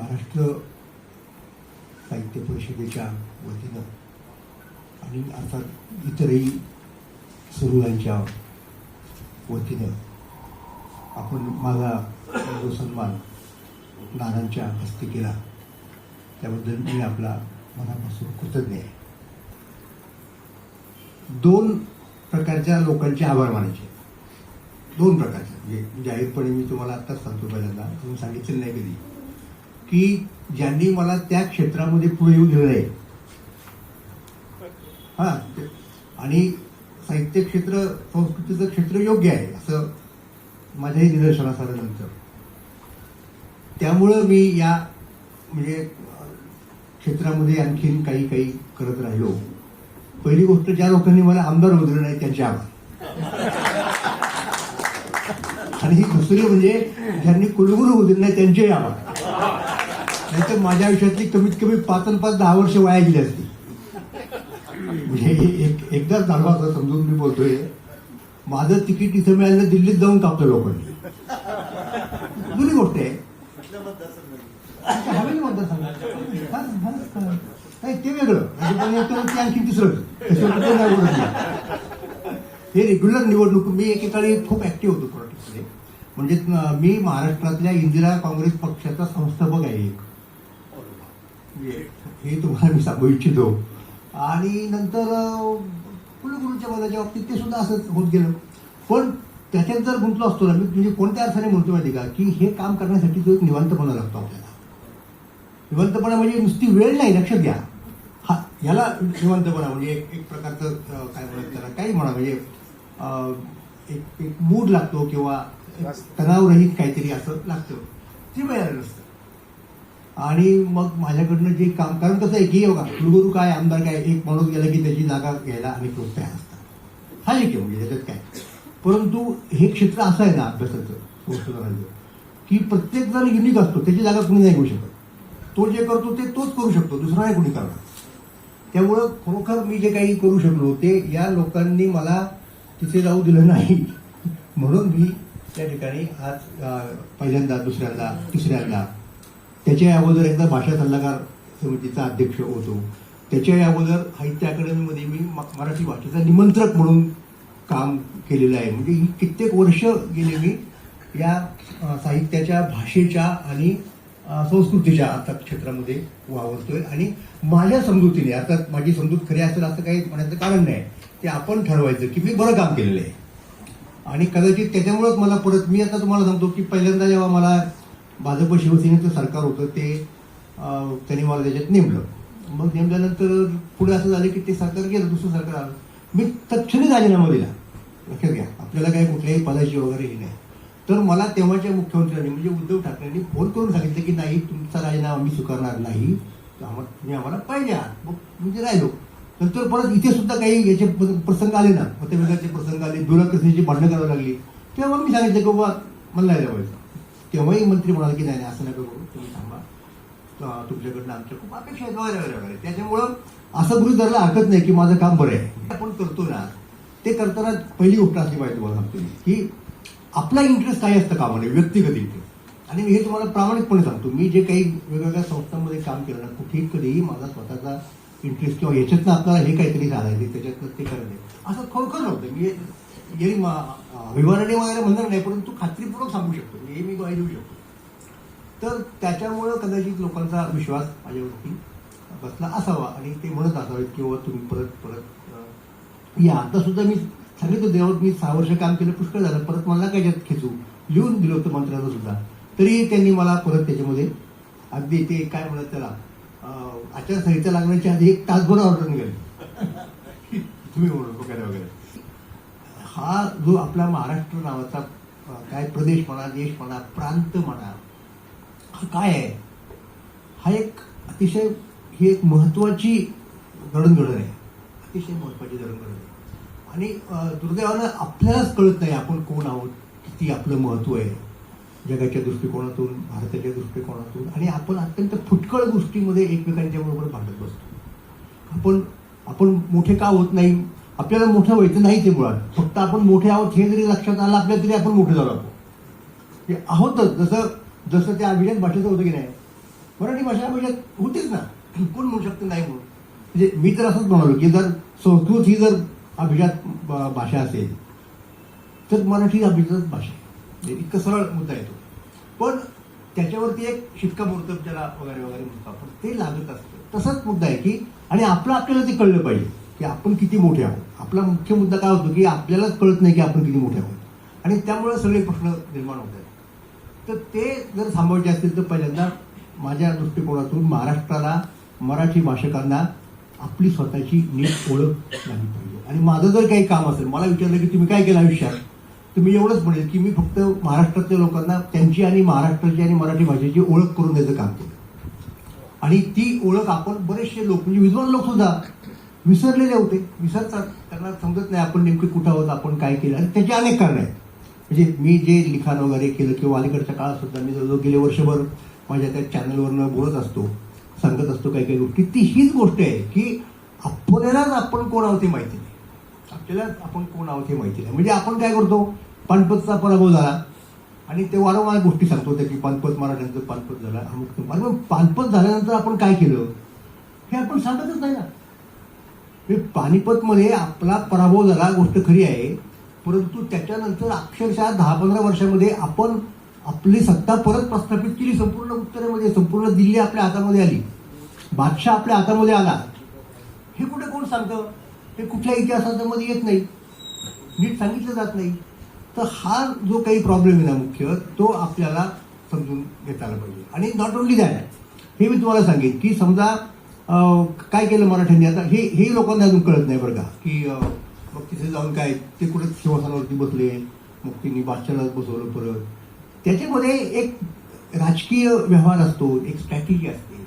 महाराष्ट्र साहित्य परिषदेच्या वतीनं आणि अर्थात इतरही सुरुवांच्या वतीनं आपण माझा जो सन्मान नानांच्या हस्ते केला त्याबद्दल मी आपला मनापासून कृतज्ञ आहे. दोन प्रकारच्या लोकांचे आभार मानायचे. दोन प्रकारचे. म्हणजे जाहीरपणे मी तुम्हाला आत्ताच सांगतो पहिल्यांदा. तुम्ही सांगितलेलं नाही कधी. की ज्यांनी मला त्या क्षेत्रामध्ये पुढे येऊ दिलं आहे. हा. आणि साहित्य क्षेत्र संस्कृतीचं क्षेत्र योग्य आहे असं माझ्याही निदर्शनास आल्यानंतर त्यामुळं मी या म्हणजे क्षेत्रामध्ये आणखीन काही काही करत राहिलो. पहिली गोष्ट ज्या लोकांनी मला आमदार होऊ नाही त्यांचे आभार. आणि ही दुसरी म्हणजे ज्यांनी कुलगुरू होऊ नाही त्यांचेही आभार. नाहीतर माझ्या आयुष्यातली कमीत कमी पाच आणि पाच दहा वर्ष वाया गेली असती. म्हणजे एक एकदाच झालं समजून मी बोलतोय. माझं तिकीट इथं मिळालं दिल्लीत जाऊन कापलं लोकांनी. जुनी गोष्ट आहे. हवेली नाही ते वेगळं. आणखी तिसरं ते हे रेग्युलर निवडणूक मी एकेकाळी खूप ऍक्टिव्ह होतो पॉलिटिक्समध्ये म्हणजे मी महाराष्ट्रातल्या इंदिरा काँग्रेस पक्षाचा संस्थापक आहे एक. हे तुम्हाला मी सांगू इच्छितो. आणि नंतर कुलगुरूच्या पदाच्या बाबतीत ते सुद्धा असंच होत गेलं. पण त्याच्यात जर गुंतलो असतो ना मी म्हणजे कोणत्या अर्थाने म्हणतो माहिती का? की हे काम करण्यासाठी जो एक निवांतपणा लागतो आपल्याला. निवांतपणा म्हणजे नुसती वेळ नाही लक्षात घ्या हा याला निवांतपणा म्हणजे एक एक प्रकारचं काय म्हणतात त्याला? काही म्हणा म्हणजे एक एक मूड लागतो किंवा तणावरहित काहीतरी असं लागतं. ते मिळालं नसतं. आणि मग माझ्याकडनं जे काम कारण कसं आहे की बघा कुलगुरू काय आमदार काय एक माणूस गेला की त्याची जागा घ्यायला आम्ही लोक तयार असतात हा एक म्हणजे त्याच्यात काय. परंतु हे क्षेत्र असं आहे ना अभ्यासाचं संशोधनाचं की प्रत्येक जण युनिक असतो त्याची जागा कुणी नाही घेऊ शकत. तो जे करतो ते तोच करू शकतो दुसरा नाही कुणी करणार. त्यामुळं खरोखर मी जे काही करू शकलो ते या लोकांनी मला तिथे जाऊ दिलं नाही. म्हणून मी त्या ठिकाणी आज पहिल्यांदा दुसऱ्यांदा तिसऱ्यांदा त्याच्या अगोदर एकदा भाषा सल्लागार समितीचा अध्यक्ष होतो. त्याच्या अगोदर साहित्य अकादमीमध्ये मी म- मराठी भाषेचा निमंत्रक म्हणून काम केलेलं आहे. म्हणजे ही कित्येक वर्ष गेले मी या साहित्याच्या भाषेच्या आणि संस्कृतीच्या आता क्षेत्रामध्ये वावरतोय. आणि माझ्या समजुतीने अर्थात माझी समजूत खरी असेल असं काही म्हणायचं कारण नाही. ते आपण ठरवायचं की मी बरं काम केलेलं आहे. आणि कदाचित त्याच्यामुळंच मला परत मी आता तुम्हाला सांगतो की पहिल्यांदा जेव्हा मला भाजप शिवसेनेचं सरकार होतं ते त्यांनी मला त्याच्यात नेमलं. मग नेमल्यानंतर पुढे असं झालं की ते सरकार गेलं दुसरं सरकार आलं. मी तत्क्षणी राजीनामा दिला. लक्षात घ्या आपल्याला काही कुठल्याही पदाची वगैरे हे नाही. तर मला तेव्हाच्या मुख्यमंत्र्यांनी म्हणजे उद्धव ठाकरेंनी फोन करून सांगितलं की नाही तुमचा राजीनामा मी स्वीकारणार नाही. आम्हाला तुम्ही आम्हाला पाहिजे आहात. मग म्हणजे राहिलो. नंतर परत इथे सुद्धा काही याचे प्रसंग आले ना मतभेदाचे प्रसंग आले दुराकसेची भांडणं करावी लागली. तेव्हा मग मी सांगितलं की बाबा मला नाही जावायचं तेव्हाही मंत्री म्हणाले की नाही नाही असं नका करू तुम्ही थांबा. तुमच्याकडनं आमच्या खूप अपेक्षा आहेत वगैरे वगैरे त्याच्यामुळं असं गृहित धरलं हरकत नाही की माझं काम बरं आहे. आपण करतो ना ते करताना पहिली गोष्ट असली पाहिजे तुम्हाला सांगतो मी, की आपला इंटरेस्ट काय असतं कामाने व्यक्तिगत इंटरेस्ट आणि मी हे तुम्हाला प्रामाणिकपणे सांगतो मी जे काही वेगवेगळ्या संस्थांमध्ये काम केलं ना कुठेही कधीही माझा स्वतःचा इंटरेस्ट किंवा याच्यातनं आपल्याला हे काहीतरी झालं त्याच्यातनं ते करणे असं खरोखर नव्हतं. मी म्हणजे मा- अभिमानाने वगैरे म्हणणार नाही परंतु खात्रीपूर्वक सांगू शकतो. म्हणजे हे मी ग्वाही देऊ शकतो. तर त्याच्यामुळं कदाचित लोकांचा विश्वास माझ्यावरती बसला असावा आणि ते म्हणत असावेत किंवा तुम्ही परत परत या. आता सुद्धा मी सांगितलं देवावर मी सहा वर्ष काम केलं पुष्कळ झालं परत मला काय खेचू? लिहून दिलं होतं मंत्र्यांना सुद्धा. तरी त्यांनी मला परत त्याच्यामध्ये अगदी ते काय म्हणत त्याला आचारसंहिता लागण्याच्या आधी एक तासभर ऑर्डर निघाली. तुम्ही म्हणून वगैरे वगैरे. हा जो आपला महाराष्ट्र नावाचा काय प्रदेश म्हणा देश म्हणा प्रांत म्हणा हा काय आहे? हा एक अतिशय ही एक महत्वाची जडणघडण आहे. अतिशय महत्वाची जडणघडण आहे. आणि दुर्दैवानं आपल्यालाच कळत नाही आपण कोण आहोत किती आपलं महत्त्व आहे. जगाच्या दृष्टिकोनातून भारताच्या दृष्टिकोनातून आणि आपण अत्यंत फुटकळ गोष्टीमध्ये एकमेकांच्या बरोबर भांडत बसतो. आपण आपण मोठे का होत नाही? आपल्याला मोठं व्हायचं नाही ते मुळात. फक्त आपण मोठे आहोत हे जरी लक्षात आलं आपल्या तरी आपण मोठे झालो आहोत. आहोतच जसं जसं त्या अभिजात भाषेचं होतं की नाही मराठी भाषा अभिजात होतीच ना. कोण म्हणू शकतं नाही म्हणून. म्हणजे मी तर असंच म्हणालो की जर संस्कृत ही जर अभिजात भाषा असेल तर मराठी अभिजात भाषा आहे. म्हणजे इतकं सरळ मुद्दा येतो. पण त्याच्यावरती एक शिक्कामोर्तब ज्याला वगैरे वगैरे म्हणतो आपण ते लागत असतं. तसंच मुद्दा आहे की आणि आपलं आपल्याला ते कळलं पाहिजे. की आपण किती मोठे आहोत? आपला मुख्य मुद्दा काय होतो की आपल्यालाच कळत नाही की आपण किती मोठे आहोत. आणि त्यामुळे सगळे प्रश्न निर्माण होत आहेत. तर ते जर थांबवायचे असतील तर पहिल्यांदा माझ्या दृष्टिकोनातून महाराष्ट्राला मराठी भाषकांना आपली स्वतःची नीट ओळख झाली पाहिजे. आणि माझं जर काही काम असेल मला विचारलं की तुम्ही काय केलं आयुष्यात? तर मी एवढंच म्हणेल की मी फक्त महाराष्ट्रातल्या लोकांना त्यांची आणि महाराष्ट्राची आणि मराठी भाषेची ओळख करून द्यायचं काम केलं. आणि ती ओळख आपण बरेचसे लोक म्हणजे विद्वान लोक सुद्धा विसरलेले होते. विसरतात त्यांना समजत नाही आपण नेमके कुठं आहोत आपण काय केलं. आणि त्याची अनेक कारणं आहेत. म्हणजे मी जे लिखाण वगैरे केलं किंवा अलीकडच्या काळात सुद्धा मी जवळजवळ गेले वर्षभर माझ्या त्या चॅनलवरनं बोलत असतो सांगत असतो काही काही गोष्टी ती हीच गोष्ट आहे की आपल्यालाच आपण कोण आहोत हे माहिती नाही. आपल्यालाच आपण कोण आहोत हे माहिती नाही. म्हणजे आपण काय करतो? पानपतचा पराभव झाला. आणि ते वारंवार गोष्टी सांगतो त्या की पानपत मराठ्यांचं पानपत झाला अमुक मग पानपत झाल्यानंतर आपण काय केलं? हे आपण सांगतच नाही ना. पानिपतमध्ये आपला पराभव झाला गोष्ट खरी आहे. परंतु त्याच्यानंतर अक्षरशः दहा पंधरा वर्षामध्ये आपण आपली सत्ता परत प्रस्थापित केली संपूर्ण उत्तरेमध्ये संपूर्ण दिल्ली आपल्या हातामध्ये आली. बादशाह आपल्या हातामध्ये आला. हे कुठे कोण सांगतं? हे कुठल्या इतिहासामध्ये येत नाही. नीट सांगितलं जात नाही. तर हा जो काही प्रॉब्लेम आहे ना मुख्य तो आपल्याला समजून घेता आला पाहिजे. आणि नॉट ओनली दॅट हे मी तुम्हाला सांगेन की समजा काय केलं मराठ्यांनी? आता हे हे लोकांना अजून कळत नाही बरं का की मग तिथे जाऊन काय ते कुठे सिंहासनावरती बसले मग तिने बादशाला बसवलं परत. त्याच्यामध्ये एक राजकीय व्यवहार असतो एक स्ट्रॅटेजी असते.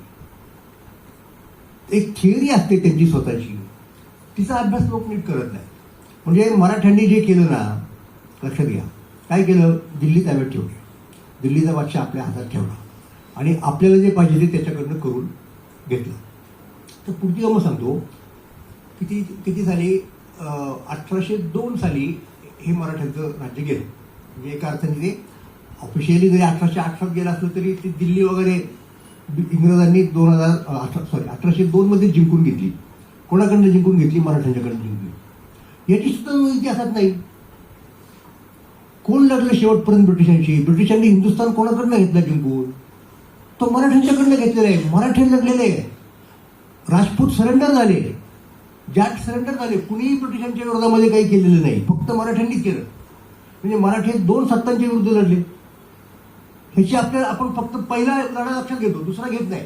एक थिअरी असते त्यांची स्वतःची. तिचा अभ्यास लोक नीट करत नाही म्हणजे मराठ्यांनी जे केलं ना लक्षात घ्या. काय केलं? दिल्ली ताब्यात ठेवले. दिल्लीचा बादशाह आपल्या हातात ठेवला. आणि आपल्याला जे पाहिजे ते त्याच्याकडनं करून घेतलं. तर पुढची गमत सांगतो. किती किती साली अठराशे दोन साली हे मराठ्यांचं राज्य गेलं. म्हणजे एका अर्थाने ते ऑफिशियली जरी अठराशे अठरात गेलं असलं तरी ते दिल्ली वगैरे इंग्रजांनी दोन हजार अठरा सॉरी अठराशे दोनमध्ये जिंकून घेतली. कोणाकडनं जिंकून घेतली? मराठ्यांच्याकडनं जिंकली याची सुद्धा इतिहासात नाही. कोण लढलं शेवटपर्यंत ब्रिटिशांशी? ब्रिटिशांनी हिंदुस्थान कोणाकडनं घेतलं जिंकून? तो मराठ्यांच्याकडनं घेतलेला आहे. मराठी लढलेले आहे. राजपूत सरेंडर झाले. जाट सरेंडर झाले कुणीही ब्रिटिशांच्या विरोधामध्ये काही केलेलं नाही. फक्त मराठ्यांनीच केलं. म्हणजे मराठी दोन सत्तांच्या विरुद्ध लढले. ह्याची आपल्याला आपण फक्त पहिला लढा लक्षात घेतो दुसरा घेत नाही.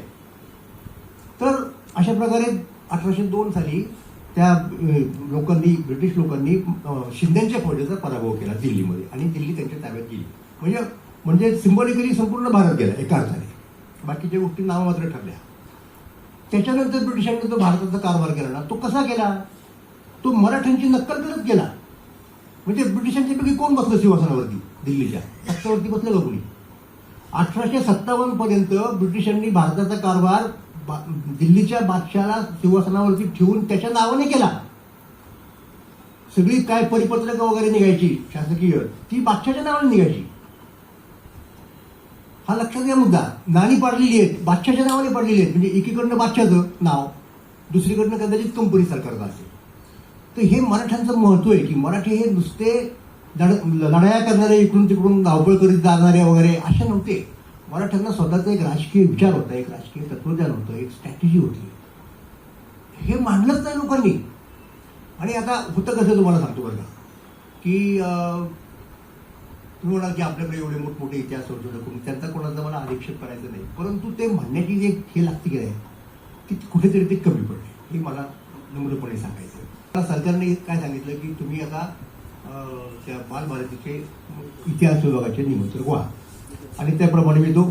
तर अशा प्रकारे अठराशे दोन साली त्या लोकांनी ब्रिटिश लोकांनी शिंद्यांच्या फौजेचा पराभव केला दिल्लीमध्ये आणि दिल्ली त्यांच्या ताब्यात गेली. म्हणजे म्हणजे सिंबॉलिकली संपूर्ण भारत गेला एका अर्थाने. बाकीच्या गोष्टी नाममात्र ठरल्या. त्याच्यानंतर ब्रिटिशांनी तो भारताचा कारभार केला ना. तो कसा केला? तो मराठ्यांची नक्कल करत गेला म्हणजे ब्रिटिशांच्यापैकी कोण बसलं सिंहासनावरती? दिल्लीच्या. तख्तावरती बसलं का कोणी? अठराशे सत्तावन्न पर्यंत ब्रिटिशांनी भारताचा कारभार बा- दिल्लीच्या बादशाला सिंहासनावरती ठेवून त्याच्या नावाने केला. सगळी काय परिपत्रकं वगैरे निघायची शासकीय ती बादशाच्या नावाने निघायची. हा लक्षात घ्या मुद्दा. नाणी पाडलेली आहेत बादशाच्या नावाने पाडलेली आहेत. म्हणजे एकीकडनं बादशाचं नाव दुसरीकडनं कदाचित कंपनी सरकारचं असेल. तर हे मराठ्यांचं महत्त्व आहे की मराठी हे नुसते लढ लढाया करणारे इकडून तिकडून धावपळ करीत जाणारे वगैरे असे नव्हते. मराठ्यांना स्वतःचा एक राजकीय विचार होता एक राजकीय तत्वज्ञान होतं एक स्ट्रॅटेजी होती. हे मानलंच नाही लोकांनी. आणि आता होतं कसं तुम्हाला सांगतो बरं का? की तुम्ही म्हणाल की आपल्याकडे एवढे मोठमोठे इतिहास संशोधक करून त्यांचा कोणाचा मला आक्षेप करायचा नाही. परंतु ते म्हणण्याची जे हे लागते की नाही की कुठेतरी ते कमी पडले हे मला नम्रपणे सांगायचं आता सरकारने काय सांगितलं की तुम्ही आता त्या बालभारतीचे इतिहास विभागाचे निमंत्रक व्हा. आणि त्याप्रमाणे मी तो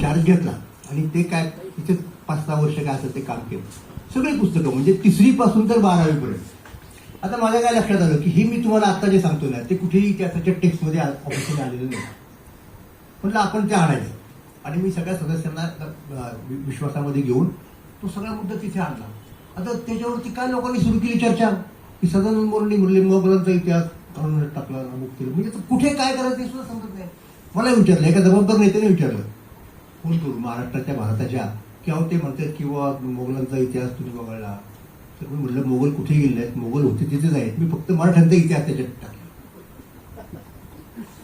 चार्ज घेतला. आणि ते काय तिथे पाच सहा वर्ष काय असेल ते काम केलं. सगळे पुस्तकं म्हणजे तिसरीपासून तर बारावीपर्यंत. आता माझ्या काय लक्षात आलं की हे मी तुम्हाला आता जे सांगतो ना ते कुठेही इतिहासाच्या टेक्स्टमध्ये ऑफिसमध्ये आलेलं नाही. म्हटलं आपण ते आणायचं. आणि मी सगळ्या सदस्यांना विश्वासामध्ये घेऊन तो सगळा मुद्दा तिथे आणला. आता त्याच्यावरती काय लोकांनी सुरू केली चर्चा? की सदानंद मोरणी म्हणले मोगलांचा इतिहास काढून टाकला अमुक केलं. म्हणजे कुठे काय करायचं ते सुद्धा समजत नाही. मला विचारलं एका जबाबदार नेत्याने विचारलं. फोन करून महाराष्ट्राच्या भारताच्या? की अहो ते म्हणतात किंवा मोगलांचा इतिहास तुम्ही बघायला तर मी म्हटलं मोगल कुठे गेले? नाहीत मोगल होते तिथेच आहेत. मी फक्त मराठ्यांचा इतिहास त्याच्यात टाकला.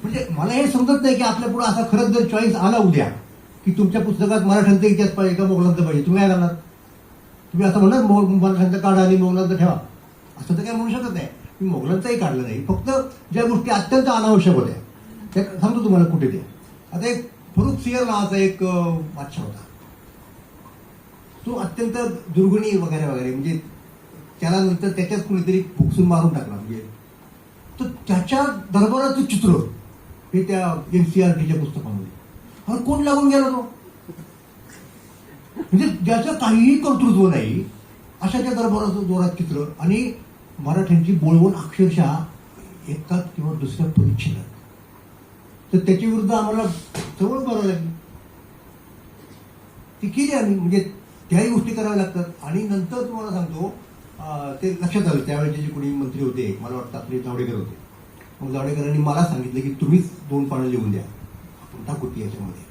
म्हणजे मला हे समजत नाही की आपल्या पुढे असा खरंच जर चॉईस आला उद्या की तुमच्या पुस्तकात मराठ्यांचा इतिहास पाहिजे का मोगलांचा पाहिजे? तुम्ही काय करणार? तुम्ही असं म्हणणार मराठ्यांचा काढा आणि मोगलांचा ठेवा. असं तर काय म्हणू शकत नाही. मी मोगलांचाही काढलं नाही. फक्त ज्या गोष्टी अत्यंत अनावश्यक होत्या त्या सांगतो तुम्हाला कुठे ते. आता एक फरुख सिंह नावाचा एक बादशाह होता. तो अत्यंत दुर्गुणी वगैरे वगैरे. म्हणजे त्याला नंतर त्याच्यात कुणीतरी भुकसून मारून टाकला. म्हणजे तर त्याच्या दरबाराचं चित्र. हे त्या एन सी आर टीच्या पुस्तकामध्ये. अरे कोण लागून गेला तो? म्हणजे ज्याचं काहीही कर्तृत्व नाही अशा त्या दरबाराचं जोरात चित्र आणि मराठ्यांची बोलवून अक्षरशः एकाच किंवा दुसऱ्या परिच्छेदात. तर त्याच्या विरुद्ध आम्हाला जवळ करावं लागली. ती केली आम्ही. म्हणजे त्याही गोष्टी कराव्या लागतात. आणि नंतर तुम्हाला सांगतो ते लक्षात आलं. त्यावेळेचे जे कोणी मंत्री होते मला वाटतं आपले जावडेकर होते. मग जावडेकरांनी मला सांगितलं की तुम्हीच दोन पानं लिहून द्या. आपण टाकू ती याच्यामध्ये.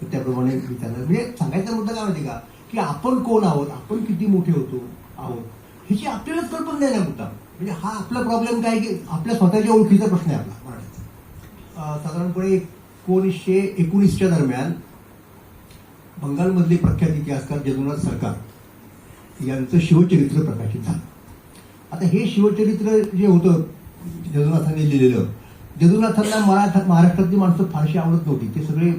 तर त्याप्रमाणे विचारलं म्हणजे सांगायचा मुद्दा काय माहिती का? की आपण कोण आहोत? आपण किती मोठे होतो आहोत? ह्याची आपल्यालाच कल्पना नाही ना मुद्दा म्हणजे हा आपला प्रॉब्लेम काय की आपल्या स्वतःच्या ओळखीचा प्रश्न आहे आपला मराठीचा. साधारणपणे एकोणीसशे एकोणीसच्या दरम्यान बंगालमधले प्रख्यात इतिहासकार जदुनाथ सरकार यांचं शिवचरित्र प्रकाशित झालं. आता हे शिवचरित्र जे होतं जगन्नाथांनी लिहिलेलं जगन्नाथांना मराठा महाराष्ट्रातली माणसं फारशी आवडत नव्हती. ते सगळे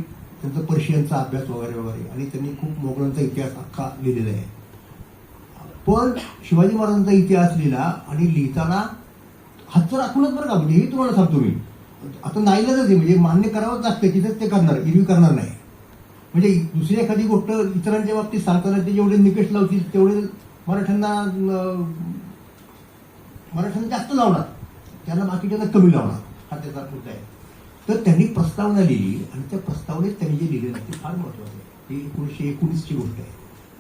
त्यांचा पर्शियनचा अभ्यास वगैरे वगैरे आणि त्यांनी खूप मोगलांचा इतिहास अख्खा लिहिलेला आहे. पण शिवाजी महाराजांचा इतिहास लिहिला आणि लिहिताना हातचं राखूनच बरं का? म्हणजे हे तुम्हाला सांगतो मी. आता नाईलाच आहे म्हणजे मान्य करावंच लागतं तिथेच ते करणार इरवी करणार नाही. म्हणजे दुसरी एखादी गोष्ट इतरांच्या बाबतीत सांगताना ते जेवढे निकष लावतील तेवढे मराठ्यांना मराठ्यांना जास्त लावणार. त्यांना बाकीच्यांना कमी लावणार. हा त्याचा मुद्दा आहे. तर त्यांनी प्रस्तावना लिहिली आणि त्या प्रस्तावनेत त्यांनी जे लिहिलेलं आहे ते फार महत्वाचं आहे. ही एकोणीसशे एकोणीसची गोष्ट आहे.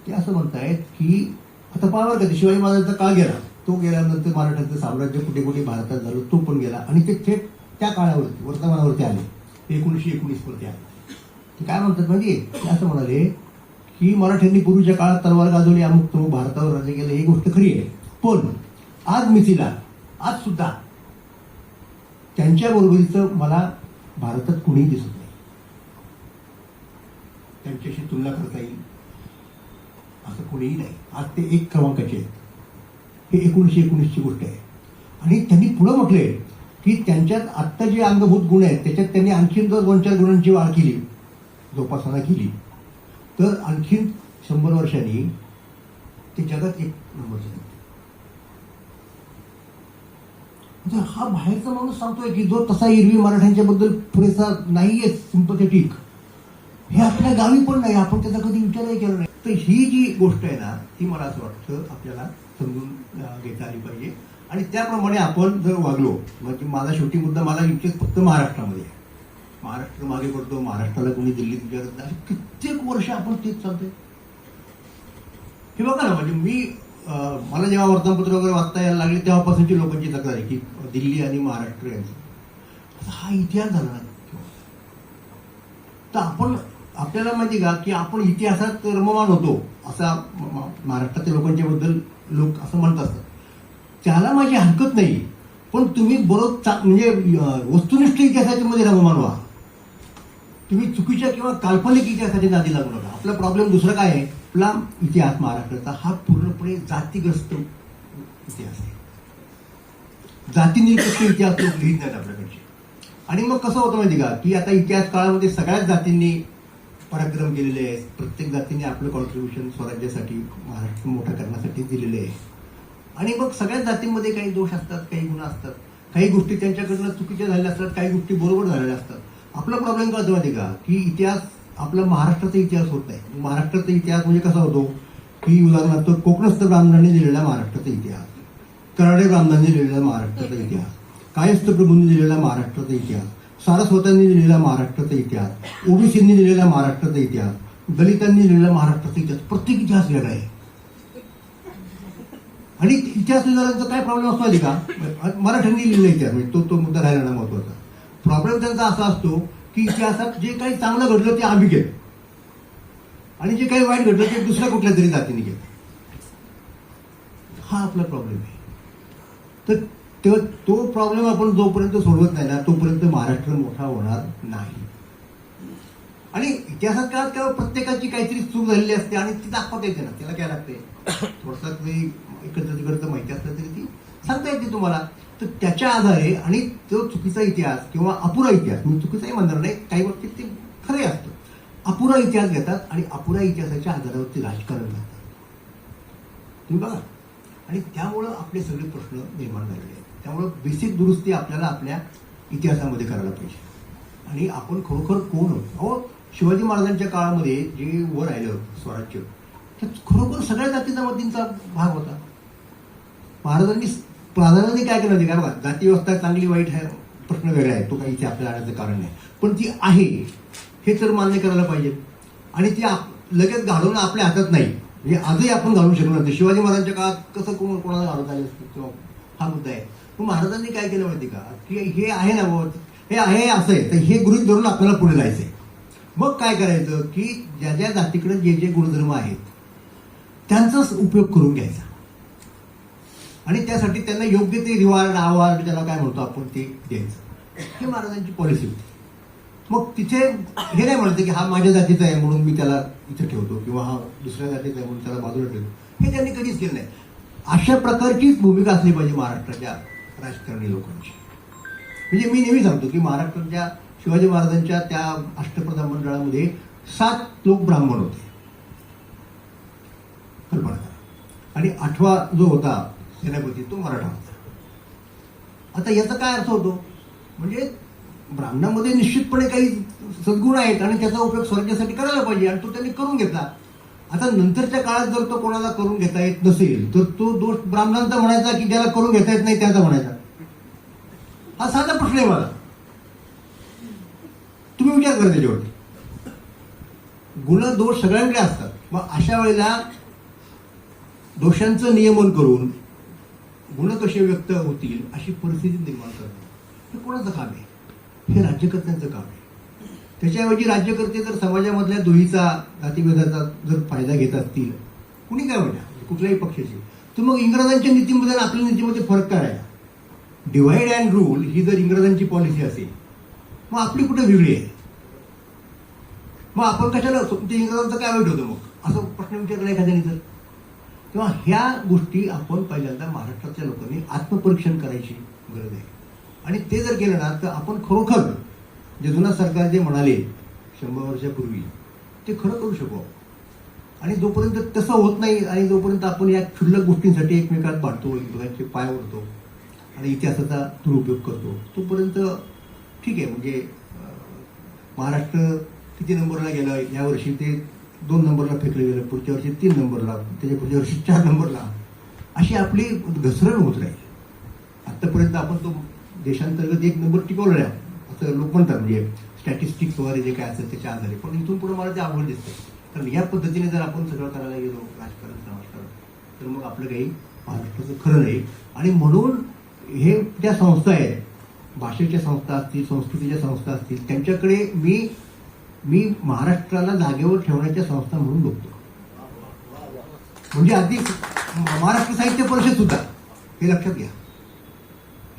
ते असं म्हणतायत की आता पाहावं का शिवाजी महाराजांचा काळ गेला. तो गेल्यानंतर मराठ्यांचं साम्राज्य कुठे कुठे भारतात झालं तो पण गेला. आणि ते थेट त्या काळावरती वर्तमानावरती आले. एकोणीसशे एकोणीसवरती आले. ते काय म्हणतात म्हणजे ते असं म्हणाले की मराठ्यांनी पूर्वीच्या काळात तलवार गाजवली अमुक तमुक भारतावर राज्य केलं ही गोष्ट खरी आहे. पण आज मिथिला आज सुद्धा त्यांच्या बरोबरीचं मला भारतात कुणीही दिसत नाही. त्यांच्याशी तुलना करता येईल असं कुणीही नाही. आज ते एक क्रमांकाचे आहेत. हे एकोणीसशे एकोणीसची गोष्ट आहे. आणि त्यांनी पुढं म्हटलंय की त्यांच्यात आत्ता जे अंगभूत गुण आहेत त्याच्यात त्यांनी आणखीन जर दोन चार गुणांची वाढ केली जोपासना केली. तर आणखीन शंभर वर्षांनी ते जगात एक नंबरचे हा बाहेरचा माणूस सांगतोय की जो तसा एरवी मराठ्यांच्या बद्दल पुरेसा नाहीये सिम्पथेटिक हे आपल्या गावी पण नाही आपण त्याचा कधी विचारही केला नाही. तर ही जी गोष्ट आहे ना ती मला असं वाटतं आपल्याला समजून घेता आली पाहिजे. आणि त्याप्रमाणे आपण जर वागलो म्हणजे माझा शेवटी मुद्दा मला इंटरेस्ट फक्त महाराष्ट्रामध्ये आहे. महाराष्ट्र मागे पडतो महाराष्ट्राला कोणी दिल्लीत विचारत नाही. कित्येक वर्ष आपण तेच चालतोय. हे बघा ना म्हणजे मी मला जेव्हा वर्तमानपत्र वगैरे वाचता यायला लागले तेव्हापासूनची लोकांची तक्रार आहे की दिल्ली आणि महाराष्ट्र यांचं. हा इतिहास झाला. तर आपण आपल्याला माहिती का की आपण इतिहासात रममान होतो असा महाराष्ट्रातल्या लोकांच्याबद्दल महाराष्ट्रातील लोकांच्या बद्दल लोक असं म्हणत असतात. त्याला माझी हरकत नाही. पण तुम्ही बरोबर चा- म्हणजे वस्तुनिष्ठ इतिहासाच्या मध्ये रममान व्हा. तुम्ही चुकीच्या किंवा काल्पनिक इतिहासाच्या नादी लागू नका. आपला प्रॉब्लेम दुसरा काय आहे? आपला इतिहास महाराष्ट्राचा हा पूर्णपणे जातीग्रस्त इतिहास आहे. जातीनिरपेक्ष इतिहास लोक लिहित नाहीत आपल्याकडचे. आणि मग कसं होतं माहिती का? की आता इतिहास काळामध्ये सगळ्याच जातींनी पराक्रम केलेले आहेत. प्रत्येक जातीने आपलं कॉन्ट्रीब्युशन स्वराज्यासाठी महाराष्ट्र मोठा करण्यासाठी दिलेले आहे आणि मग सगळ्याच जातींमध्ये काही दोष असतात काही गुन्हा असतात. काही गोष्टी त्यांच्याकडनं चुकीच्या झालेल्या असतात काही गोष्टी बरोबर झालेल्या असतात. आपला प्रॉब्लेम कळतो माहिती का? की इतिहास आपला महाराष्ट्राचा इतिहास होत नाही. महाराष्ट्राचा इतिहास म्हणजे कसा होतो? की उदाहरणार्थ कोकणस्थ ब्राह्मणांनी दिलेला महाराष्ट्राचा इतिहास कराडे ब्राह्मणांनी लिहिलेला महाराष्ट्राचा इतिहास कायस्थ प्रभूंनी लिहिलेला महाराष्ट्राचा इतिहास सारस्वतांनी लिहिलेला महाराष्ट्राचा इतिहास ओबीसींनी लिहिलेला महाराष्ट्राचा इतिहास दलितांनी लिहिलेला महाराष्ट्राचा इतिहास प्रत्येक इतिहास वेगळा आहे. आणि इतिहास लिहिणाऱ्यांचा काय प्रॉब्लेम असतो माहिती का? मराठ्यांनी लिहिलेला इतिहास म्हणजे तो तो मुद्दा राहिला ना महत्त्वाचा. प्रॉब्लेम त्यांचा असा असतो की इतिहासात जे काही चांगलं घडलं ते आम्ही घेतो आणि जे काही वाईट घडलं ते दुसऱ्या कुठल्या तरी जातीने घेत हा आपला प्रॉब्लेम आहे. तर तो तो प्रॉब्लेम आपण जोपर्यंत सोडवत नाही ना तोपर्यंत महाराष्ट्र मोठा होणार नाही. आणि इतिहासात काळात काय प्रत्येकाची काहीतरी चूक झालेली असते आणि ती दाखवता येते ना त्याला काय लागते थोडसा एकत्र इकडचं तिकडचं माहिती असलं तरी ती सांगता येते तुम्हाला? तर त्याच्या आधारे आणि तो चुकीचा इतिहास किंवा अपुरा इतिहास मी चुकीचाही म्हणणार नाही काही बाबतीत ते खरे असतं. अपुरा इतिहास घेतात आणि अपुरा इतिहासाच्या आधारावरती राजकारण करतात. तुम्ही बघा. आणि त्यामुळं आपले सगळे प्रश्न निर्माण झालेले आहेत. त्यामुळं बेसिक दुरुस्ती आपल्याला आपल्या इतिहासामध्ये करायला पाहिजे. आणि आपण खरोखर कोण अहो शिवाजी महाराजांच्या काळामध्ये जे वर राहिलं स्वराज्य तर खरोखर सगळ्या जाती जमातींचा भाग होता. महाराजांनी प्राधान्याने काय केलं नाही कारण जाती व्यवस्था चांगली वाईट आहे प्रश्न वेगळा आहे तो काही इथे आपल्याला आणायचं कारण नाही. पण ती आहे हे तर मान्य करायला पाहिजे. आणि ती आप- लगेच घालवणं आपल्या हातात नाही. म्हणजे आजही आपण घालू शकलो नाही. शिवाजी महाराजांच्या काळात कसं कोण कोणाला घालत आले असते किंवा हा मुद्दा आहे. पण महाराजांनी काय केलं माहिती का? की हे आहे ना बाबा हे आहे असं आहे. तर हे गृहित धरून आपल्याला पुढे जायचंय. मग काय करायचं? की ज्या ज्या जातीकडे जे जे गुणधर्म आहेत त्यांचाच उपयोग करून घ्यायचा. आणि त्यासाठी त्यांना योग्य ते रिवार्ड आवार्ड त्याला काय म्हणतो आपण ते द्यायचं. ही महाराजांची पॉलिसी होती. मग तिथे हे नाही म्हणते की हा माझ्या जातीचा आहे म्हणून मी त्याला इथं ठेवतो किंवा हा दुसऱ्या जातीचा आहे म्हणून त्याला बाजूला ठेवतो. हे त्यांनी कधीच केलं नाही. अशा प्रकारचीच भूमिका असली पाहिजे महाराष्ट्राच्या राजकारणी लोकांची. म्हणजे मी नेहमी सांगतो की महाराष्ट्राच्या शिवाजी महाराजांच्या त्या अष्टप्रधान मंडळामध्ये सात लोक ब्राह्मण होते. कल्पना करा. आणि आठवा जो होता सेनापती तो मराठा होता. आता याचा काय अर्थ होतो? म्हणजे ब्राह्मणामध्ये निश्चितपणे काही सद्गुण आहेत आणि त्याचा उपयोग स्वर्गासाठी करायला पाहिजे आणि तो त्यांनी करून घेतला. आता नंतरच्या काळात जर तो कोणाला करून घेता येत नसेल तर तो दोष ब्राह्मणांचा म्हणायचा की ज्याला करून घेता येत नाही त्याचा म्हणायचा. हा साधा प्रश्न आहे मला. तुम्ही विचार करा त्याच्यावरती. गुण दोष सगळ्यांकडे असतात. मग अशा वेळेला दोषांचं नियमन करून गुण कसे व्यक्त होतील अशी परिस्थिती निर्माण करणं हे कोणाचं काम आहे? हे राज्यकर्त्यांचं काम आहे. त्याच्याऐवजी राज्यकर्ते जर समाजामधल्या दुहीचा जातीभेदाचा जर फायदा घेत असतील कुणी काय म्हणा कुठल्याही पक्षाची. तर मग इंग्रजांच्या नीतीमध्ये आणि आपल्या नीतीमध्ये फरक काय आहे डिवाइड अँड रूल ही जर इंग्रजांची पॉलिसी असेल मग आपली कुठे वेगळी आहे? मग आपण कशाला ते इंग्रजांचं काय वाईट होतं मग? असं प्रश्न विचारला एखाद्याने तर? तेव्हा ह्या गोष्टी आपण पहिल्यांदा महाराष्ट्रातल्या लोकांनी आत्मपरीक्षण करायची गरज आहे. आणि ते जर केलं ना तर आपण खरोखर जे जुना सरकार जे म्हणाले शंभर वर्षापूर्वी ते खरं करू शकू आणि जोपर्यंत तसं होत नाही आणि जोपर्यंत आपण या क्षुल्लक गोष्टींसाठी एकमेकात पाडतो एकमेकांचे पाय ओढतो आणि इतिहासाचा दुरुपयोग करतो तोपर्यंत ठीक आहे. म्हणजे महाराष्ट्र किती नंबरला गेलं यावर्षी ते दोन नंबरला फेकलं गेलं पुढच्या वर्षी तीन नंबरला त्याच्या पुढच्या वर्षी चार नंबरला. अशी आपली घसरण होत राहील. आतापर्यंत आपण तो देशांतर्गत एक नंबर टिकवलेला आहे असं लोक म्हणतात म्हणजे स्टॅटिस्टिक्स वगैरे जे काय असेल त्याच्या आधारे. पण इथून पुढे मला ते आवड दिसतं कारण या पद्धतीने जर आपण सगळं करायला गेलो राजकारण समाजकारण तर मग आपलं काही महाराष्ट्राचं खरं नाही. आणि म्हणून हे त्या संस्था आहेत भाषेच्या संस्था असतील संस्कृतीच्या संस्था असतील त्यांच्याकडे मी मी महाराष्ट्राला जागेवर ठेवण्याच्या संस्था म्हणून बघतो. म्हणजे अगदी महाराष्ट्र साहित्य परिषद सुद्धा हे लक्षात घ्या.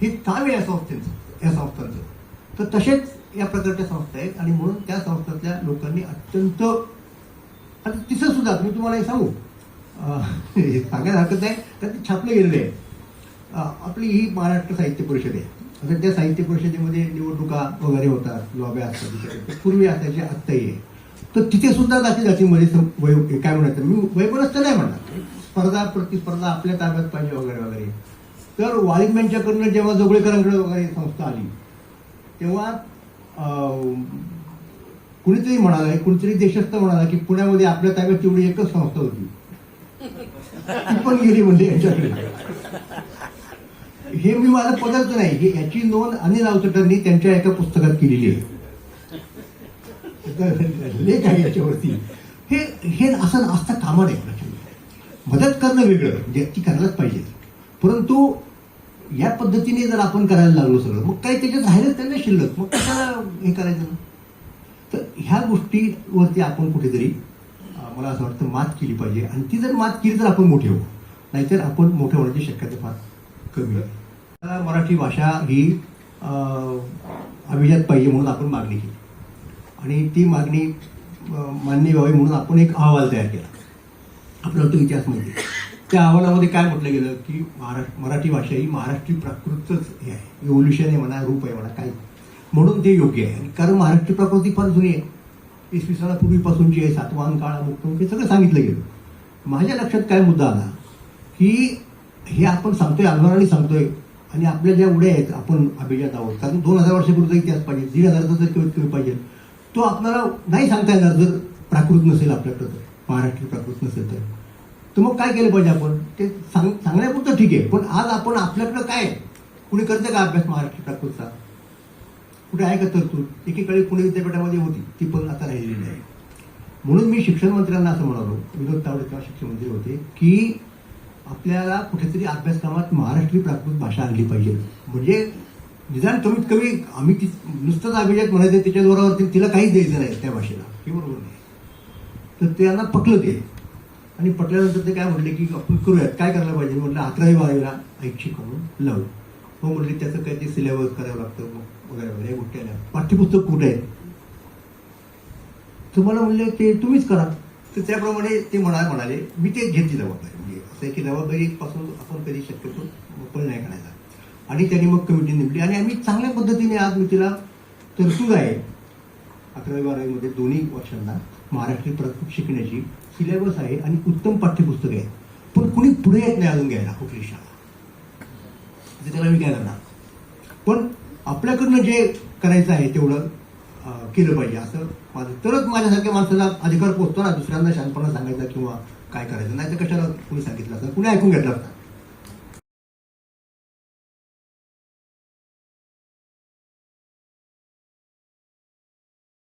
हे काम आहे या संस्थेचं या संस्थांचं. तर तसेच या प्रकारच्या संस्था आहेत आणि म्हणून त्या संस्थातल्या लोकांनी अत्यंत आता तिसरं सुद्धा मी तुम्हाला हे सांगू. सांगायला हरकत नाही तर ते छापलं गेलेलं आहे आपली ही महाराष्ट्र साहित्य परिषद आहे. सध्या त्या साहित्य परिषदेमध्ये निवडणुका वगैरे होतात लॉब्या असतात पूर्वी असायचे आत्ताही आहे. तर तिथे सुद्धा जाती जातीमध्ये वय काय म्हणायचं? मी वैपनच नाही म्हणणार. स्पर्धा प्रतिस्पर्धा आपल्या ताब्यात पाहिजे वगैरे वगैरे. तर वाळिंब्यांच्याकडनं जेव्हा जोगळेकरांकडे वगैरे संस्था आली तेव्हा कुणीतरी म्हणाला कुणीतरी देशस्थ म्हणाला की पुण्यामध्ये आपल्या ताब्यात तेवढी एकच संस्था होती. ती पण गेली म्हणजे यांच्याकडे. हे मी माझा पदार्थ नाही. हे याची नोंद अनिल आवचटांनी त्यांच्या एका पुस्तकात केलेली आहे. लेख आहे याच्यावरती. हे हे असं असता कामा नाही मदत करणं वेगळं म्हणजे ती करायलाच पाहिजे. परंतु या पद्धतीने जर आपण करायला लागलो सगळं मग काही त्याच्यात राहिलंच त्यांना शिल्लक. मग कशाला हे करायचं? तर ह्या गोष्टीवरती आपण कुठेतरी मला असं वाटतं मात केली पाहिजे. आणि ती जर मात केली तर आपण मोठे होऊ. नाहीतर आपण मोठे होण्याची शक्यता फार कमी आहे. मराठी भाषा ही अभिजात पाहिजे म्हणून आपण मागणी केली. आणि ती मागणी मान्य व्हावी म्हणून आपण एक अहवाल तयार केला. आपला तो इतिहास म्हणजे त्या अहवालामध्ये काय म्हटलं गेलं की महाराष्ट्र मराठी भाषा ही महाराष्ट्री प्राकृतच हे आहे. एव्होल्युशन आहे म्हणा रूप आहे म्हणा काय म्हणून ते योग्य आहे. कारण महाराष्ट्र प्रकृती फार जुनी आहे. इसवी सणापूर्वीपासूनची आहे सातवाहन काळा मुक्त हे सगळं सांगितलं गेलं. माझ्या लक्षात काय मुद्दा आला की हे आपण सांगतोय आंदोलनाने सांगतोय आणि आपल्या ज्या उड्या आहेत आपण अभिजात आहोत. कारण दोन हजार वर्षापूर्वीचा इतिहास पाहिजे दीड हजाराचा जर कमीत कमी पाहिजे तो आपल्याला नाही सांगता येणार जर प्राकृत नसेल आपल्याकडं तर महाराष्ट्र प्राकृत नसेल तर. तर मग काय केलं पाहिजे आपण? ते सांग सांगण्यापुरतं ठीक आहे पण आज आपण आपल्याकडं काय आहे? कुणी करतं का अभ्यास महाराष्ट्र प्राकृतचा? कुठे आहे का तरतूद? एकीकडे पुणे विद्यापीठामध्ये होती ती पण आता राहिलेली नाही. म्हणून मी शिक्षण मंत्र्यांना असं म्हणालो विनोद तावडे तेव्हा शिक्षण मंत्री होते की आपल्याला कुठेतरी अभ्यासक्रमात महाराष्ट्री प्राकृत भाषा आणली पाहिजे. म्हणजे निदान कमीत कमी आम्ही ती नुसतंच अभिजात म्हणायचं त्याच्या जोरावरती तिला काहीच द्यायचं नाही त्या भाषेला. हे बरोबर नाही. तर त्यांना पटलं ते. आणि पटल्यानंतर ते काय म्हटले की आपण करूयात काय करायला पाहिजे? म्हटलं अकरावी बारावीला ऐच्छिक म्हणून लावू. मग म्हटले त्याचं काय ते सिलेबस करावं लागतं मग वगैरे वगैरे या गोष्टी आल्या. पाठ्यपुस्तक कुठे आहे? तुम्हाला म्हणले ते तुम्हीच करा. तर त्याप्रमाणे ते म्हणा म्हणाले मी ते घेतली जबाबदारी. असं की की जबाबदारीपासून आपण कधी शक्यतो मोकळ नाही करायचा आणि त्यांनी मग कमिटी नेमली आणि आम्ही चांगल्या पद्धतीने आज मी तिला तरतूद आहे. अकरावी बारावीमध्ये दोन्ही वर्षांना महाराष्ट्री प्राकृत शिकण्याची सिलेबस आहे आणि उत्तम पाठ्यपुस्तक आहे पण कुणी पुढे येत नाही अजून घ्यायला कुठली शाळा म्हणजे त्याला मी काय करणार? पण आपल्याकडनं जे करायचं आहे तेवढं केलं पाहिजे. असं माझं तरच माझ्यासारख्या माणसाला अधिकार पोचतो ना. दुसऱ्यांना शांतपणा सांगायचा किंवा काय करायचं? नाही तर कशाला कुणी सांगितलं असतं? कुणी ऐकून घेतलं असतं?